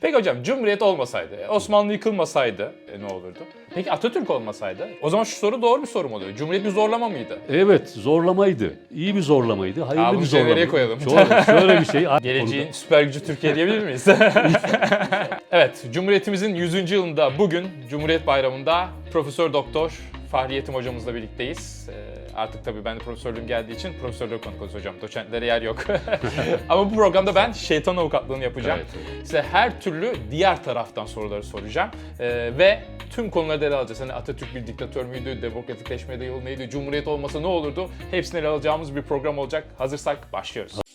Peki hocam Cumhuriyet olmasaydı, Osmanlı yıkılmasaydı e, ne olurdu? Peki Atatürk olmasaydı? O zaman şu soru doğru bir soru mu oluyor? Cumhuriyet bir zorlama mıydı? Evet zorlamaydı. İyi bir zorlamaydı. Hayırlı Aa, bunu bir zorlama. koyalım? Şöyle, şöyle bir şey. Geleceğin süper gücü Türkiye diyebilir miyiz? evet, Cumhuriyetimizin 100. yılında bugün Cumhuriyet Bayramı'nda Profesör Doktor Fahri Yetim hocamızla birlikteyiz. Ee, artık tabii ben de profesörlüğüm geldiği için profesörlüğü konuk olacağız hocam. Doçentlere yer yok. Ama bu programda ben şeytan avukatlığını yapacağım. Evet, Size her türlü diğer taraftan soruları soracağım. Ee, ve tüm konuları ele alacağız. Hani Atatürk bir diktatör müydü, demokratikleşmede yol neydi, Cumhuriyet olmasa ne olurdu? Hepsini ele alacağımız bir program olacak. Hazırsak başlıyoruz.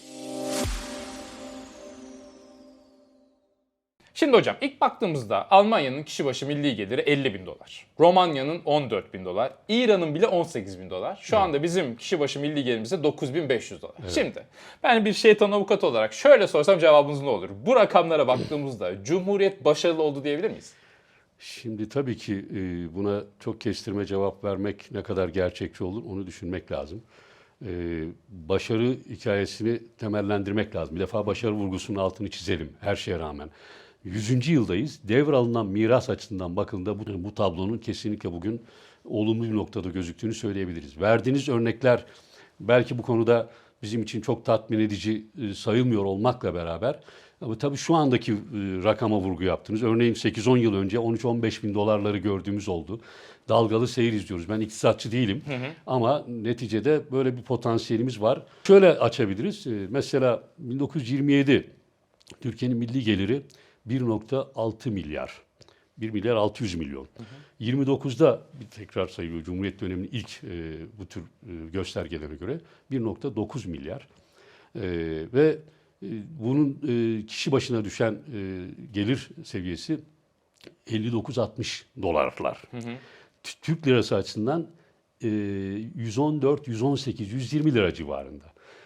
Şimdi hocam ilk baktığımızda Almanya'nın kişi başı milli geliri 50 bin dolar. Romanya'nın 14 bin dolar. İran'ın bile 18 bin dolar. Şu anda bizim kişi başı milli gelirimiz de 9500 dolar. Şimdi ben bir şeytan avukat olarak şöyle sorsam cevabınız ne olur? Bu rakamlara baktığımızda Cumhuriyet başarılı oldu diyebilir miyiz? Şimdi tabii ki e, buna çok kestirme cevap vermek ne kadar gerçekçi olur onu düşünmek lazım. E, Başarı hikayesini temellendirmek lazım. Bir defa başarı vurgusunun altını çizelim her şeye rağmen. 100. yıldayız. Devralınan miras açısından bakıldığında bu, bu tablonun kesinlikle bugün olumlu bir noktada gözüktüğünü söyleyebiliriz. Verdiğiniz örnekler belki bu konuda bizim için çok tatmin edici e, sayılmıyor olmakla beraber ama tabii şu andaki e, rakama vurgu yaptınız. Örneğin 8-10 yıl önce 13-15 bin dolarları gördüğümüz oldu. Dalgalı seyir izliyoruz. Ben iktisatçı değilim ama neticede böyle bir potansiyelimiz var. Şöyle açabiliriz. E, Mesela 1927 Türkiye'nin milli geliri 1.6 milyar. 1 milyar 600 milyon. 29'da bir tekrar sayılıyor Cumhuriyet döneminin ilk e, bu tür e, göstergelere göre 1.9 milyar. E, ve e, bunun e, kişi başına düşen e, gelir seviyesi 59-60 dolarlar. T- Türk lirası açısından 114, 118, 120 lira civarında.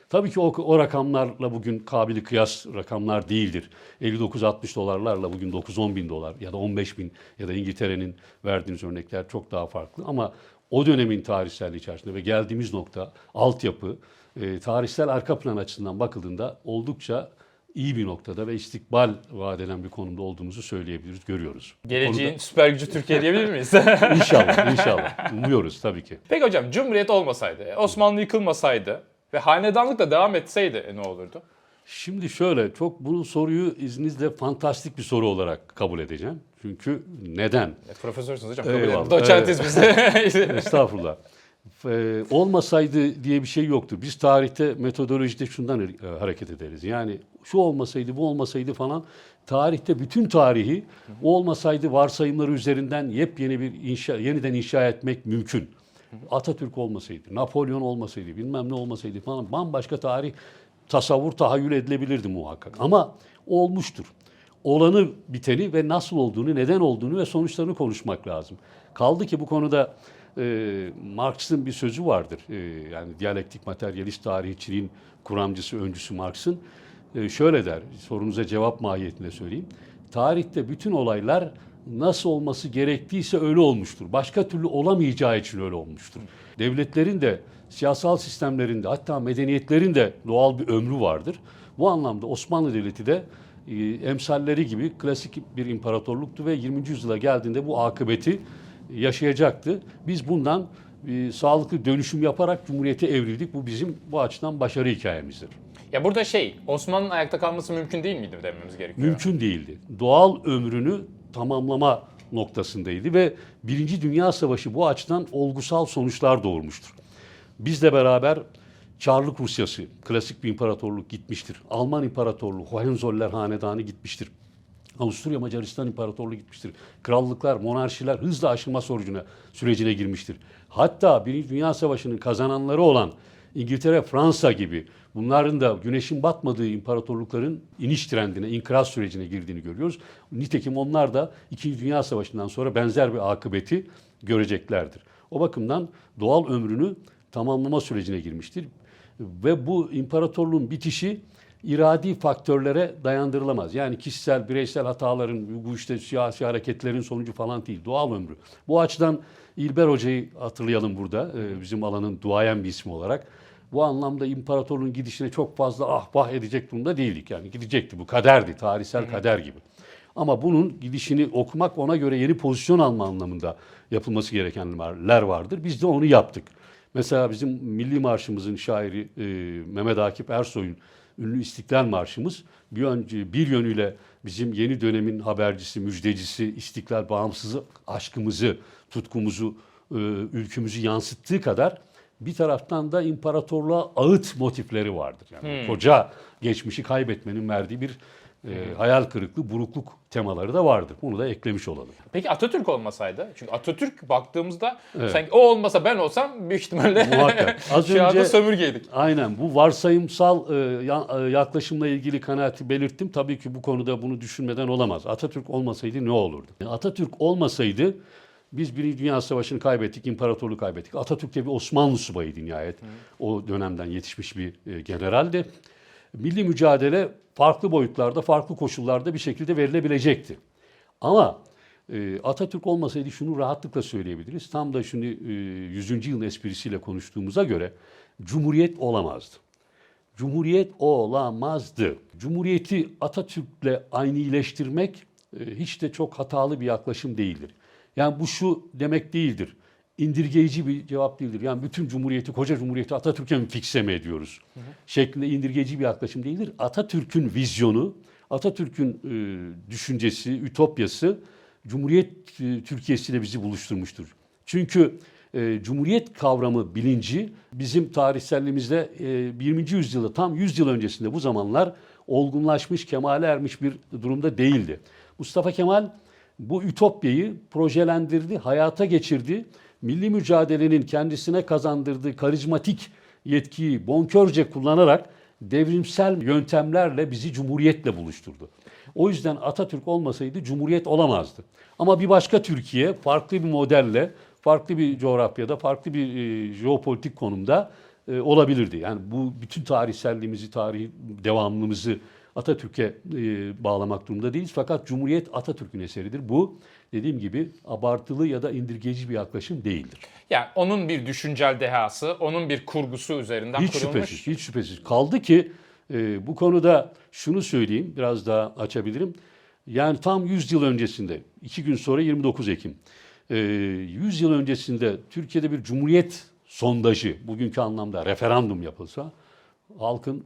Tabii ki o, o rakamlarla bugün kabili kıyas rakamlar değildir. 59-60 dolarlarla bugün 9-10 bin dolar ya da 15 bin ya da İngiltere'nin verdiğiniz örnekler çok daha farklı. Ama o dönemin tarihselliği içerisinde ve geldiğimiz nokta, altyapı, e, tarihsel arka plan açısından bakıldığında oldukça iyi bir noktada ve istikbal vaat eden bir konumda olduğumuzu söyleyebiliriz, görüyoruz. Geleceğin süper gücü Türkiye diyebilir miyiz? konuda İnşallah, inşallah. Umuyoruz tabii ki. Peki hocam Cumhuriyet olmasaydı, Osmanlı yıkılmasaydı ve hanedanlık da devam etseydi ne olurdu? Şimdi şöyle çok bu soruyu izninizle fantastik bir soru olarak kabul edeceğim. Çünkü neden? E, profesörsünüz hocam. Kabul edin. Doçentiz biz. Estağfurullah. Ee, olmasaydı diye bir şey yoktur. Biz tarihte metodolojide şundan e, hareket ederiz. Yani şu olmasaydı, bu olmasaydı falan tarihte bütün tarihi o olmasaydı varsayımları üzerinden yepyeni bir inşa, yeniden inşa etmek mümkün. Atatürk olmasaydı, Napolyon olmasaydı, bilmem ne olmasaydı falan bambaşka tarih tasavvur, tahayyül edilebilirdi muhakkak. Ama olmuştur olanı biteni ve nasıl olduğunu, neden olduğunu ve sonuçlarını konuşmak lazım. Kaldı ki bu konuda e, Marx'ın bir sözü vardır. E, yani diyalektik materyalist tarihçiliğin kuramcısı, öncüsü Marx'ın. E, şöyle der, sorunuza cevap mahiyetinde söyleyeyim. Tarihte bütün olaylar nasıl olması gerektiyse öyle olmuştur. Başka türlü olamayacağı için öyle olmuştur. Devletlerin de, siyasal sistemlerin de, hatta medeniyetlerin de doğal bir ömrü vardır. Bu anlamda Osmanlı Devleti de e, emsalleri gibi klasik bir imparatorluktu ve 20. yüzyıla geldiğinde bu akıbeti yaşayacaktı. Biz bundan e, sağlıklı dönüşüm yaparak Cumhuriyete evrildik. Bu bizim bu açıdan başarı hikayemizdir. ya burada şey, Osmanlı'nın ayakta kalması mümkün değil miydi dememiz gerekiyor? Mümkün değildi. Doğal ömrünü tamamlama noktasındaydı ve Birinci Dünya Savaşı bu açıdan olgusal sonuçlar doğurmuştur. Bizle beraber Çarlık Rusyası, klasik bir imparatorluk gitmiştir. Alman İmparatorluğu, Hohenzoller Hanedanı gitmiştir. Avusturya Macaristan İmparatorluğu gitmiştir. Krallıklar, monarşiler hızla aşılma sonucuna, sürecine girmiştir. Hatta Birinci Dünya Savaşı'nın kazananları olan İngiltere, Fransa gibi bunların da güneşin batmadığı imparatorlukların iniş trendine, inkılap sürecine girdiğini görüyoruz. Nitekim onlar da İkinci Dünya Savaşı'ndan sonra benzer bir akıbeti göreceklerdir. O bakımdan doğal ömrünü tamamlama sürecine girmiştir. Ve bu imparatorluğun bitişi iradi faktörlere dayandırılamaz. Yani kişisel, bireysel hataların, bu işte siyasi hareketlerin sonucu falan değil. Doğal ömrü. Bu açıdan İlber Hoca'yı hatırlayalım burada. Ee, bizim alanın duayen bir ismi olarak. Bu anlamda imparatorluğun gidişine çok fazla ah vah edecek durumda değildik. Yani gidecekti bu kaderdi, tarihsel kader gibi. Ama bunun gidişini okumak ona göre yeni pozisyon alma anlamında yapılması gerekenler vardır. Biz de onu yaptık. Mesela bizim Milli Marşımızın şairi e, Mehmet Akif Ersoy'un ünlü İstiklal Marşımız bir, önce, bir yönüyle bizim yeni dönemin habercisi, müjdecisi, istiklal bağımsızlık aşkımızı, tutkumuzu, e, ülkümüzü yansıttığı kadar bir taraftan da imparatorluğa ağıt motifleri vardır. Yani koca geçmişi kaybetmenin verdiği bir e, hayal kırıklığı, burukluk temaları da vardır. Bunu da eklemiş olalım. Peki Atatürk olmasaydı? Çünkü Atatürk baktığımızda sanki o olmasa ben olsam büyük ihtimalle Muhakkak. Az önce- sömürgeydik. Aynen bu varsayımsal e, e, yaklaşımla ilgili kanaati belirttim. Tabii ki bu konuda bunu düşünmeden olamaz. Atatürk olmasaydı ne olurdu? Atatürk olmasaydı biz Birinci Dünya Savaşı'nı kaybettik, imparatorluğu kaybettik. Atatürk de bir Osmanlı subayıydı nihayet. O dönemden yetişmiş bir e, generaldi. Milli mücadele farklı boyutlarda, farklı koşullarda bir şekilde verilebilecekti. Ama e, Atatürk olmasaydı şunu rahatlıkla söyleyebiliriz. Tam da şunu e, 100. yıl esprisiyle konuştuğumuza göre Cumhuriyet olamazdı. Cumhuriyet olamazdı. Cumhuriyeti Atatürk'le aynıleştirmek e, hiç de çok hatalı bir yaklaşım değildir. Yani bu şu demek değildir. İndirgeyici bir cevap değildir. Yani bütün cumhuriyeti, koca cumhuriyeti Atatürk'e mi fikse mi ediyoruz? Şeklinde indirgeyici bir yaklaşım değildir. Atatürk'ün vizyonu, Atatürk'ün e, düşüncesi, ütopyası Cumhuriyet e, Türkiye'siyle bizi buluşturmuştur. Çünkü e, Cumhuriyet kavramı bilinci bizim tarihselliğimizde e, 20. yüzyılda tam 100 yıl öncesinde bu zamanlar olgunlaşmış, kemale ermiş bir durumda değildi. Mustafa Kemal bu ütopyayı projelendirdi, hayata geçirdi. Milli mücadelenin kendisine kazandırdığı karizmatik yetkiyi bonkörce kullanarak devrimsel yöntemlerle bizi cumhuriyetle buluşturdu. O yüzden Atatürk olmasaydı cumhuriyet olamazdı. Ama bir başka Türkiye farklı bir modelle, farklı bir coğrafyada, farklı bir e, jeopolitik konumda e, olabilirdi. Yani bu bütün tarihselliğimizi, tarih devamlılığımızı Atatürk'e e, bağlamak durumunda değiliz. Fakat Cumhuriyet Atatürk'ün eseridir. Bu dediğim gibi abartılı ya da indirgeyici bir yaklaşım değildir. Yani onun bir düşüncel dehası, onun bir kurgusu üzerinden Hiç kurulmuş. şüphesiz, hiç şüphesiz. Kaldı ki e, bu konuda şunu söyleyeyim, biraz daha açabilirim. Yani tam 100 yıl öncesinde, iki gün sonra 29 Ekim, e, 100 yıl öncesinde Türkiye'de bir cumhuriyet sondajı, bugünkü anlamda referandum yapılsa, halkın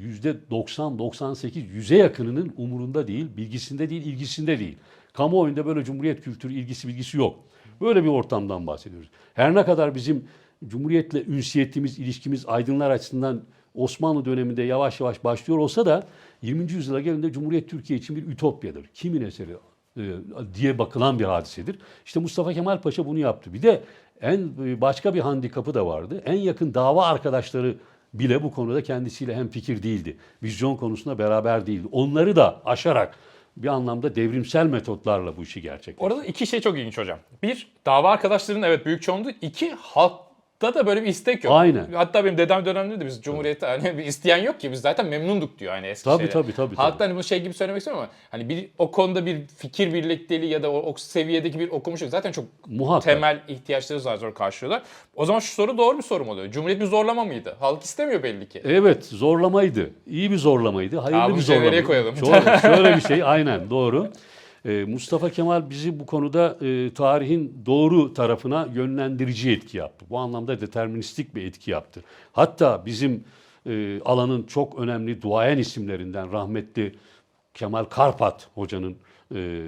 %90-98, yüze yakınının umurunda değil, bilgisinde değil, ilgisinde değil. Kamuoyunda böyle cumhuriyet kültürü, ilgisi bilgisi yok. Böyle bir ortamdan bahsediyoruz. Her ne kadar bizim cumhuriyetle ünsiyetimiz, ilişkimiz aydınlar açısından Osmanlı döneminde yavaş yavaş başlıyor olsa da 20. yüzyıla gelince Cumhuriyet Türkiye için bir ütopyadır. Kimin eseri e, diye bakılan bir hadisedir. İşte Mustafa Kemal Paşa bunu yaptı. Bir de en e, başka bir handikapı da vardı. En yakın dava arkadaşları bile bu konuda kendisiyle hem fikir değildi. Vizyon konusunda beraber değildi. Onları da aşarak bir anlamda devrimsel metotlarla bu işi gerçekleştirdi. Orada iki şey çok ilginç hocam. Bir, dava arkadaşlarının evet büyük çoğunluğu. İki, halkta da böyle bir istek yok. Aynen. Hatta benim dedem döneminde de biz Cumhuriyet'te hani bir isteyen yok ki biz zaten memnunduk diyor hani Eskişehir'e. Tabii, tabii, tabii, Halkta hani bu şey gibi söylemek istemiyorum ama hani bir, o konuda bir fikir birlikteliği ya da o, o seviyedeki bir okumuşluk zaten çok Muhakkak. temel ihtiyaçları zar zor karşılıyorlar. O zaman şu soru doğru bir soru mu oluyor? Cumhuriyet bir zorlama mıydı? Halk istemiyor belli ki. Evet zorlamaydı. İyi bir zorlamaydı. Hayırlı Aa, bir mücevhereye zorlama. koyalım. Şöyle, şöyle bir şey aynen doğru. Ee, Mustafa Kemal bizi bu konuda e, tarihin doğru tarafına yönlendirici etki yaptı. Bu anlamda deterministik bir etki yaptı. Hatta bizim e, alanın çok önemli duayen isimlerinden rahmetli Kemal Karpat hocanın e,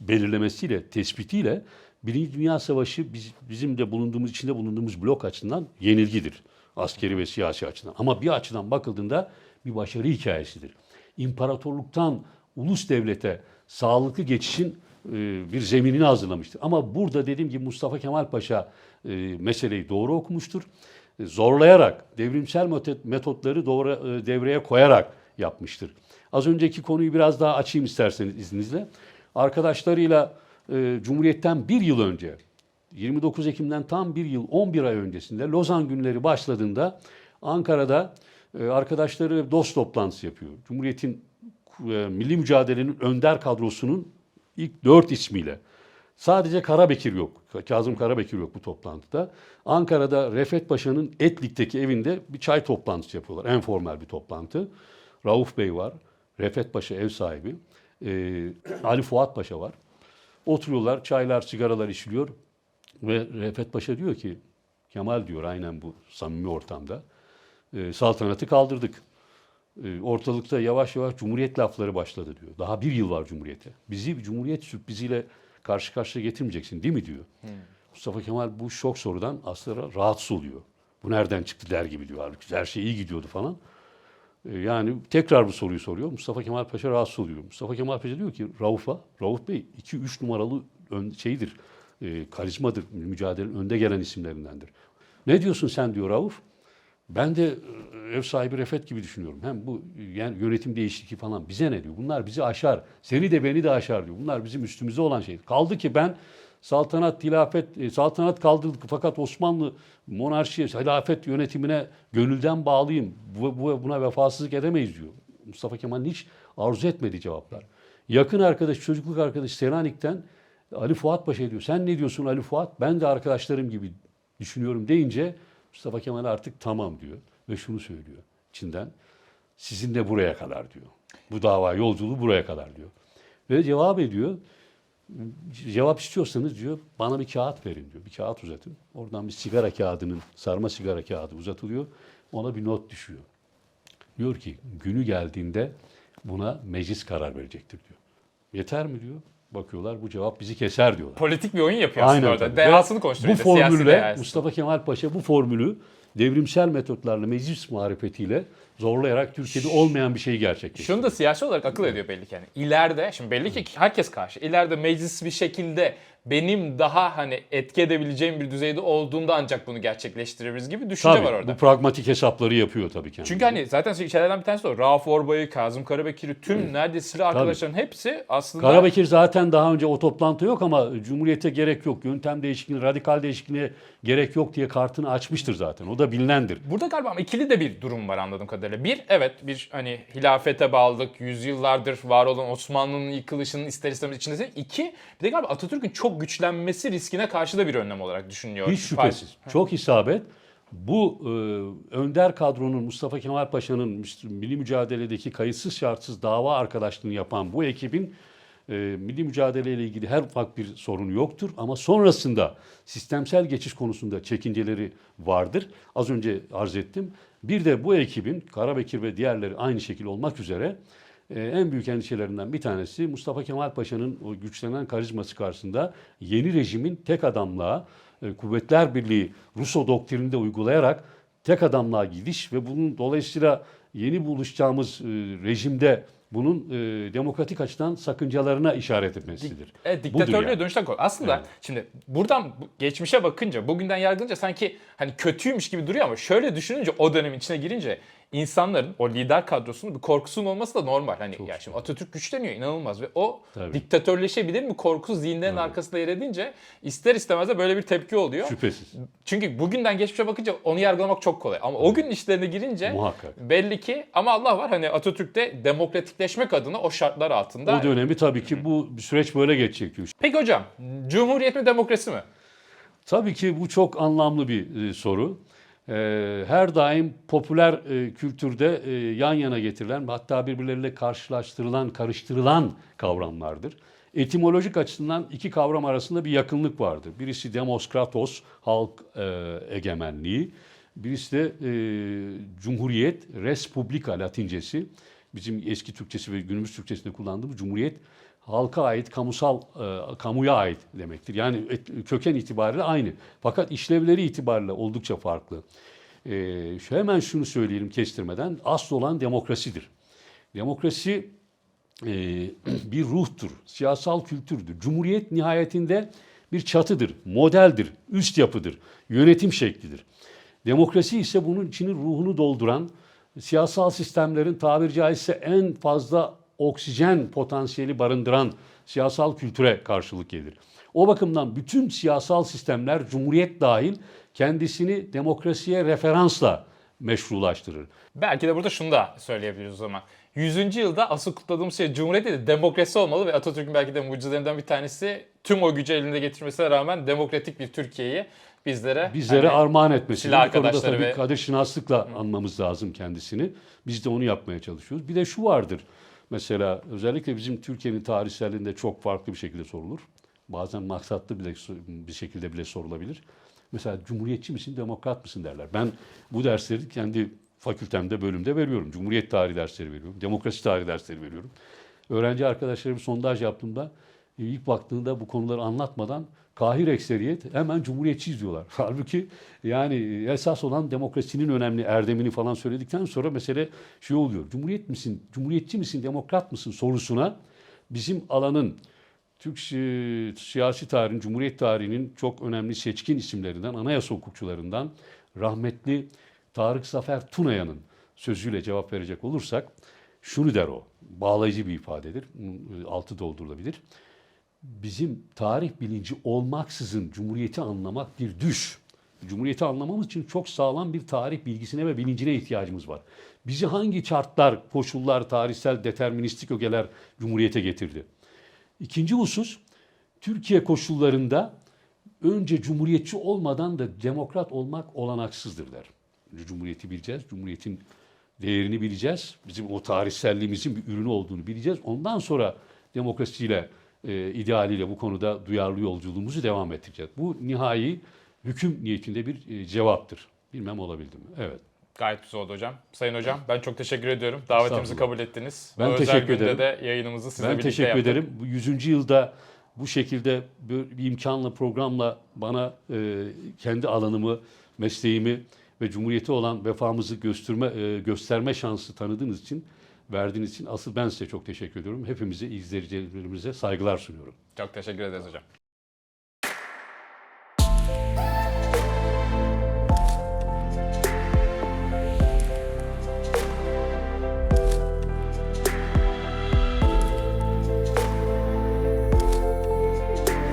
belirlemesiyle, tespitiyle Birinci Dünya Savaşı biz, bizim de bulunduğumuz, içinde bulunduğumuz blok açısından yenilgidir. Askeri ve siyasi açıdan. Ama bir açıdan bakıldığında bir başarı hikayesidir. İmparatorluktan ulus devlete sağlıklı geçişin e, bir zeminini hazırlamıştır. Ama burada dediğim gibi Mustafa Kemal Paşa e, meseleyi doğru okumuştur. E, zorlayarak, devrimsel metot- metotları doğru devreye koyarak yapmıştır. Az önceki konuyu biraz daha açayım isterseniz izninizle. Arkadaşlarıyla Cumhuriyet'ten bir yıl önce 29 Ekim'den tam bir yıl 11 ay öncesinde Lozan günleri başladığında Ankara'da arkadaşları dost toplantısı yapıyor. Cumhuriyet'in milli mücadelenin önder kadrosunun ilk dört ismiyle. Sadece Karabekir yok. Kazım Karabekir yok bu toplantıda. Ankara'da Refet Paşa'nın Etlik'teki evinde bir çay toplantısı yapıyorlar. En formal bir toplantı. Rauf Bey var. Refet Paşa ev sahibi. Ee, Ali Fuat Paşa var. Oturuyorlar, çaylar, sigaralar içiliyor. Ve Refet Paşa diyor ki, Kemal diyor aynen bu samimi ortamda. "e, saltanatı kaldırdık. E, ortalıkta yavaş yavaş cumhuriyet lafları başladı diyor. Daha bir yıl var cumhuriyete. Bizi bir cumhuriyet sürpriziyle karşı karşıya getirmeyeceksin değil mi diyor. Mustafa Kemal bu şok sorudan aslında rahatsız oluyor. Bu nereden çıktı der gibi diyor. Halbuki her şey iyi gidiyordu falan. E, Yani tekrar bu soruyu soruyor. Mustafa Kemal Paşa rahatsız oluyor. Mustafa Kemal Paşa diyor ki Rauf'a, Rauf Bey 2-3 numaralı ön, şeydir, e, karizmadır, mücadelenin önde gelen isimlerindendir. Ne diyorsun sen diyor Rauf. Ben de ev sahibi Refet gibi düşünüyorum. Hem bu yani yönetim değişikliği falan bize ne diyor? Bunlar bizi aşar. Seni de beni de aşar diyor. Bunlar bizim üstümüzde olan şey. Kaldı ki ben saltanat, hilafet, e, saltanat kaldırdık fakat Osmanlı monarşiye, hilafet yönetimine gönülden bağlıyım. Bu, bu, buna vefasızlık edemeyiz diyor. Mustafa Kemal'in hiç arzu etmediği cevaplar. Yakın arkadaş, çocukluk arkadaş Selanik'ten Ali Fuat Paşa diyor. Sen ne diyorsun Ali Fuat? Ben de arkadaşlarım gibi düşünüyorum deyince Mustafa Kemal artık tamam diyor ve şunu söylüyor içinden. Sizin de buraya kadar diyor. Bu dava yolculuğu buraya kadar diyor. Ve cevap ediyor. Cevap istiyorsanız diyor bana bir kağıt verin diyor. Bir kağıt uzatın. Oradan bir sigara kağıdının sarma sigara kağıdı uzatılıyor. Ona bir not düşüyor. Diyor ki günü geldiğinde buna meclis karar verecektir diyor. Yeter mi diyor. Bakıyorlar bu cevap bizi keser diyorlar. Politik bir oyun yapıyor aslında orada. tabii. Dehasını konuşturuyor. Bu formülle. Mustafa Kemal Paşa bu formülü devrimsel metotlarla meclis marifetiyle zorlayarak Türkiye'de olmayan bir şeyi gerçekleştirdi. Şunu da siyasi olarak akıl ediyor belli ki. Yani ileride, şimdi belli ki herkes karşı. İleride meclis bir şekilde benim daha hani etki edebileceğim bir düzeyde olduğunda ancak bunu gerçekleştirebiliriz gibi düşünce Tabii var orada. bu pragmatik hesapları yapıyor tabii kendisi. Çünkü hani zaten şeylerden bir tanesi o. Rauf Orbay'ı, Kazım Karabekir'i, tüm neredeyse silah arkadaşların hepsi aslında Karabekir zaten daha önce o toplantı yok ama Cumhuriyete gerek yok. Yöntem değişikliğine, radikal değişikliğine gerek yok diye kartını açmıştır zaten. O da bilinendir. Burada galiba ama ikili de bir durum var anladığım kadarıyla. Bir, evet bir hani hilafete bağlılık, yüzyıllardır var olan Osmanlı'nın yıkılışının ister istemez içindesin. İki, bir de galiba Atatürk'ün çok güçlenmesi riskine karşı da bir önlem olarak düşünüyor. Hiç şüphesiz. Çok isabet. Bu e, önder kadronun Mustafa Kemal Paşa'nın milli mücadeledeki kayıtsız şartsız dava arkadaşlığını yapan bu ekibin e, milli mücadeleyle ilgili her ufak bir sorunu yoktur. Ama sonrasında sistemsel geçiş konusunda çekinceleri vardır. Az önce arz ettim. Bir de bu ekibin Karabekir ve diğerleri aynı şekil olmak üzere e, en büyük endişelerinden bir tanesi Mustafa Kemal Paşa'nın o güçlenen karizması karşısında yeni rejimin tek adamlığa, e, Kuvvetler Birliği Russo doktrinini de uygulayarak tek adamlığa gidiş ve bunun dolayısıyla yeni buluşacağımız e, rejimde bunun e, demokratik açıdan sakıncalarına işaret etmesidir. Evet, Budur diktatörlüğe yani. dönüşten kork. Aslında Evet. şimdi buradan bu- geçmişe bakınca, bugünden yargılınca sanki hani kötüymüş gibi duruyor ama şöyle düşününce o dönemin içine girince insanların o lider kadrosunun bir korkusunun olması da normal. Hani ya şimdi Atatürk güçleniyor inanılmaz ve o Tabii. diktatörleşebilir mi korkusu zihinlerin arkasında yer edince ister istemez de böyle bir tepki oluyor. Şüphesiz. Çünkü bugünden geçmişe bakınca onu yargılamak çok kolay. Ama o gün işlerine girince Muhakkak. belli ki ama Allah var hani Atatürk'te demokratikleşmek adına o şartlar altında. O dönemi tabii ki bu süreç böyle geçecek diyor. Peki hocam, cumhuriyet mi demokrasi mi? Tabii ki bu çok anlamlı bir e, soru. E, her daim popüler e, kültürde e, yan yana getirilen hatta birbirleriyle karşılaştırılan, karıştırılan kavramlardır. Etimolojik açısından iki kavram arasında bir yakınlık vardır. Birisi demokratos, halk e, egemenliği. Birisi de e, cumhuriyet, respublika latincesi. Bizim eski Türkçesi ve günümüz Türkçesinde kullandığımız cumhuriyet halka ait, kamusal, e, kamuya ait demektir. Yani et- köken itibariyle aynı. Fakat işlevleri itibariyle oldukça farklı. E, şu- hemen şunu söyleyelim kestirmeden, asıl olan demokrasidir. Demokrasi e, bir ruhtur, siyasal kültürdür. Cumhuriyet nihayetinde bir çatıdır, modeldir, üst yapıdır, yönetim şeklidir. Demokrasi ise bunun içinin ruhunu dolduran, siyasal sistemlerin tabiri caizse en fazla oksijen potansiyeli barındıran siyasal kültüre karşılık gelir. O bakımdan bütün siyasal sistemler, cumhuriyet dahil kendisini demokrasiye referansla meşrulaştırır. Belki de burada şunu da söyleyebiliriz o zaman. 100. yılda asıl kutladığımız şey Cumhuriyet değil de demokrasi olmalı ve Atatürk'ün belki de mucizelerinden bir tanesi tüm o gücü elinde getirmesine rağmen demokratik bir Türkiye'yi bizlere Bizlere hani armağan etmesi. Bu konuda tabii ve- kadir şinaslıkla anmamız lazım kendisini. Biz de onu yapmaya çalışıyoruz. Bir de şu vardır. Mesela özellikle bizim Türkiye'nin tarihselliğinde çok farklı bir şekilde sorulur. Bazen maksatlı bile bir şekilde bile sorulabilir. Mesela cumhuriyetçi misin, demokrat mısın derler. Ben bu dersleri kendi fakültemde, bölümde veriyorum. Cumhuriyet tarihi dersleri veriyorum. Demokrasi tarihi dersleri veriyorum. Öğrenci arkadaşlarım sondaj yaptığımda ilk baktığında bu konuları anlatmadan kahir ekseriyet hemen cumhuriyetçiyiz diyorlar. Halbuki yani esas olan demokrasinin önemli erdemini falan söyledikten sonra mesele şey oluyor. Cumhuriyet misin, cumhuriyetçi misin, demokrat mısın sorusuna bizim alanın Türk si- siyasi tarihin, Cumhuriyet tarihinin çok önemli seçkin isimlerinden, anayasa hukukçularından rahmetli Tarık Zafer Tunaya'nın sözüyle cevap verecek olursak şunu der o, bağlayıcı bir ifadedir, altı doldurulabilir. Bizim tarih bilinci olmaksızın Cumhuriyeti anlamak bir düş. Cumhuriyeti anlamamız için çok sağlam bir tarih bilgisine ve bilincine ihtiyacımız var. Bizi hangi şartlar, koşullar, tarihsel deterministik ögeler Cumhuriyete getirdi? İkinci husus, Türkiye koşullarında önce cumhuriyetçi olmadan da demokrat olmak olanaksızdır der. Cumhuriyeti bileceğiz, cumhuriyetin değerini bileceğiz, bizim o tarihselliğimizin bir ürünü olduğunu bileceğiz. Ondan sonra demokrasiyle, e, idealiyle bu konuda duyarlı yolculuğumuzu devam ettireceğiz. Bu nihai hüküm niyetinde bir e, cevaptır. Bilmem olabildim mi? Evet. Gayet güzel oldu hocam. Sayın hocam ben çok teşekkür ediyorum. Davetimizi kabul ettiniz. Ben Bu özel teşekkür günde ederim. de yayınımızı sizle ben birlikte teşekkür yaptık. ederim. Bu 100. yılda bu şekilde bir imkanla, programla bana e, kendi alanımı, mesleğimi ve Cumhuriyeti olan vefamızı gösterme, e, gösterme şansı tanıdığınız için, verdiğiniz için asıl ben size çok teşekkür ediyorum. Hepimize, izleyicilerimize saygılar sunuyorum. Çok teşekkür ederiz hocam.